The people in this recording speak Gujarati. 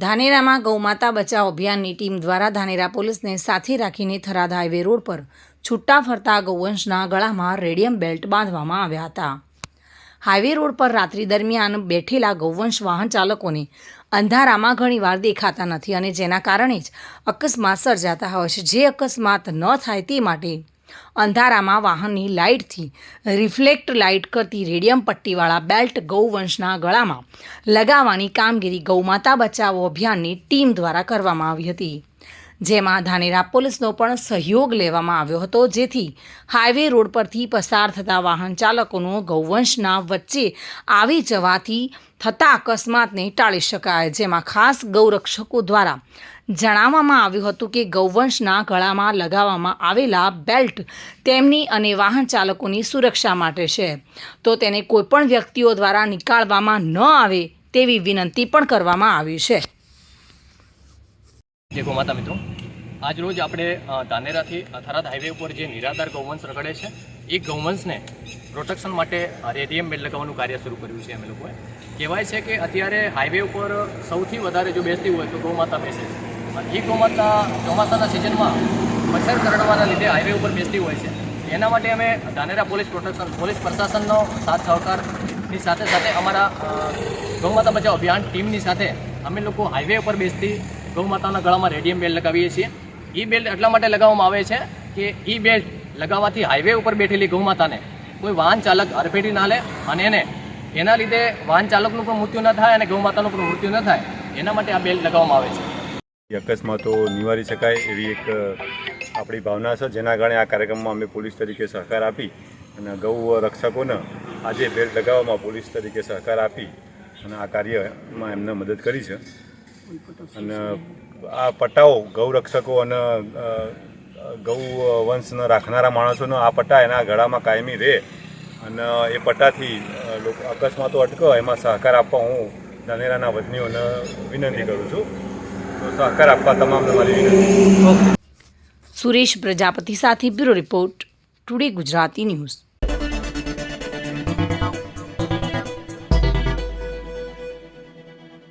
ધાનેરામાં ગૌમાતા બચાવ અભિયાનની ટીમ દ્વારા ધાનેરા પોલીસને સાથે રાખીને થરાદ હાઈવે રોડ પર છૂટા ફરતા ગૌવંશના ગળામાં રેડિયમ બેલ્ટ બાંધવામાં આવ્યા હતા. હાઈવે રોડ પર રાત્રિ દરમિયાન બેઠેલા ગૌવંશ વાહન ચાલકોને અંધારામાં ઘણીવાર દેખાતા નથી અને જેના કારણે જ અકસ્માત સર્જાતા હોય છે. જે અકસ્માત ન થાય તે માટે અંધારામાં વાહનની લાઇટથી રિફ્લેક્ટ લાઇટ કરતી રેડિયમ પટ્ટીવાળા બેલ્ટ ગૌવંશના ગળામાં લગાવવાની કામગીરી ગૌમાતા બચાવો અભિયાનની ટીમ દ્વારા કરવામાં આવી હતી. જેમાં ધાનેરા પોલીસનો પણ સહયોગ લેવામાં આવ્યો હતો. જેથી હાઈવે રોડ પરથી પસાર થતા વાહન ચાલકોનો ગૌવંશના વચ્ચે આવી જવાથી થતા અકસ્માતને ટાળી શકાય. જેમાં ખાસ ગૌરક્ષકો દ્વારા જણાવવામાં આવ્યું હતું કે ગૌવંશના ગળામાં લગાવવામાં આવેલા બેલ્ટ તેમની અને વાહન ચાલકોની સુરક્ષા માટે છે. તો તેને કોઈપણ વ્યક્તિઓ દ્વારા નીકાળવામાં ન આવે તેવી વિનંતી પણ કરવામાં આવી છે. જય ગૌમાતા મિત્રો. આજ રોજ આપણે ધાનેરાથી થરાદ હાઈવે ઉપર જે નિરાધાર ગૌવંશ રગડે છે, એ ગૌવંશને પ્રોટેક્શન માટે રેડિયમ બેડ લગાવવાનું કાર્ય શરૂ કર્યું છે અમે લોકોએ. કહેવાય છે કે અત્યારે હાઈવે ઉપર સૌથી વધારે જો બેસતી હોય તો ગૌમાતા બેસે છે. એ ગૌમાતા ચોમાસાના સિઝનમાં મચ્છર કરડવાના લીધે હાઈવે ઉપર બેસતી હોય છે. એના માટે અમે ધાનેરા પોલીસ પ્રોટેક્શન પોલીસ પ્રશાસનનો સાથ સહકારની સાથે સાથે અમારા ગૌમાતા બચાવ અભિયાન ટીમની સાથે અમે લોકો હાઈવે ઉપર બેસતી ગૌમાતાના ગળામાં રેડિયમ બેલ્ટ લગાવીએ છીએ. એ બેલ્ટ એટલા માટે લગાવવામાં આવે છે કે એ બેલ્ટ લગાવવાથી હાઈવે ઉપર બેઠેલી ગૌમાતાને કોઈ વાહન ચાલક અરફેટી ના લે અને એને એના લીધે વાહન ચાલકનું પણ મૃત્યુ ન થાય અને ગૌમાતાનું પણ મૃત્યુ ન થાય. એના માટે આ બેલ્ટ લગાવવામાં આવે છે. અકસ્માતો નિવારી શકાય એવી એક આપણી ભાવના છે, જેના કારણે આ કાર્યક્રમમાં અમે પોલીસ તરીકે સહકાર આપી અને ગૌ રક્ષકોને આજે બેલ્ટ લગાવવામાં પોલીસ તરીકે સહકાર આપી અને આ કાર્યમાં એમને મદદ કરી છે. અને આ પટ્ટાઓ ગૌ રક્ષકો અને ગૌ વંશના રાખનારા માણસોનો આ પટ્ટા એના ગળામાં કાયમી રહે અને એ પટ્ટાથી લોકો અકસ્માતો અટકો એમાં સહકાર આપવા હું ધાનેરાના વતનીઓને વિનંતી કરું છું. તો સહકાર આપવા તમામ તમારી વિનંતી. સુરેશ પ્રજાપતિ સાથે bureau report today Gujarati news.